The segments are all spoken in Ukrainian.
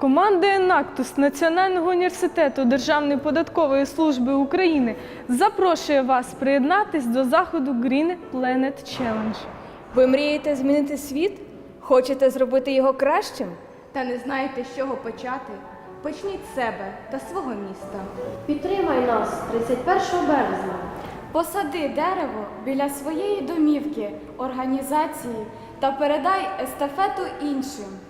Команда «Енактус» Національного університету Державної податкової служби України запрошує вас приєднатись до заходу Green Planet Challenge. Ви мрієте змінити світ? Хочете зробити його кращим? та не знаєте, з чого почати, почніть з себе та свого міста. Підтримай нас 31 березня. Посади дерево біля своєї домівки, організації та передай естафету іншим.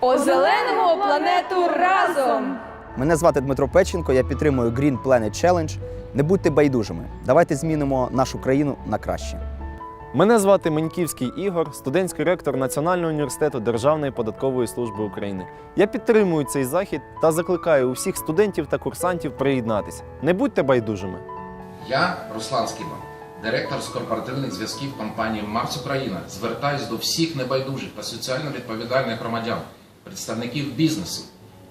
Озеленимо планету разом! Мене звати Дмитро Печенко, я підтримую Green Planet Challenge. Не будьте байдужими. Давайте змінимо нашу країну на краще. Мене звати Меньківський Ігор, студентський ректор Національного університету Державної податкової служби України. Я підтримую цей захід та закликаю усіх студентів та курсантів приєднатися. Не будьте байдужими. Я, Руслан Скіба, директор з корпоративних зв'язків компанії Марс Україна, звертаюсь до всіх небайдужих та соціально відповідальних громадян, представників бізнесу.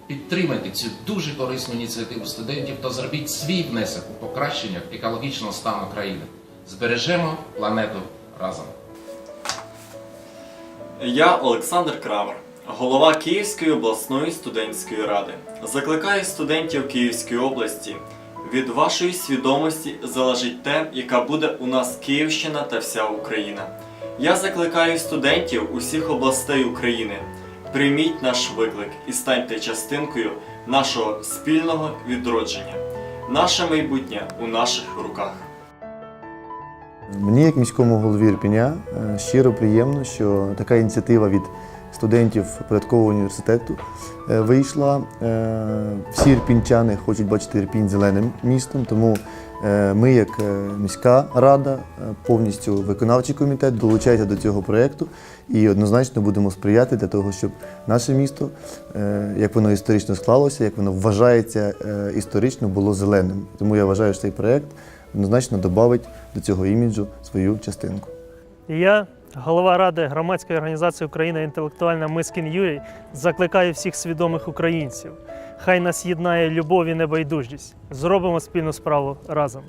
Підтримайте цю дуже корисну ініціативу студентів та зробіть свій внесок у покращення екологічного стану країни. Збережемо планету разом. Я Олександр Крамер, голова Київської обласної студентської ради. Закликаю студентів Київської області. Від вашої свідомості залежить те, яка буде у нас Київщина та вся Україна. Я закликаю студентів усіх областей України. Прийміть наш виклик і станьте частинкою нашого спільного відродження. Наше майбутнє у наших руках. Мені, як міському голові Ірпеня, е, щиро приємно, що така ініціатива від студентів податкового університету е, вийшла. Е, Всі ірпінчани хочуть бачити Ірпінь зеленим містом, тому ми, як е, міська рада, е, повністю виконавчий комітет долучається до цього проєкту і однозначно будемо сприяти для того, щоб наше місто, е, як воно історично склалося, як воно вважається е, історично, було зеленим. Тому я вважаю, що цей проєкт однозначно додавить до цього іміджу свою частинку. Я, голова ради громадської організації Україна інтелектуальна Мискін Юрій, закликаю всіх свідомих українців. Хай нас єднає любов і небайдужість. Зробимо спільну справу разом.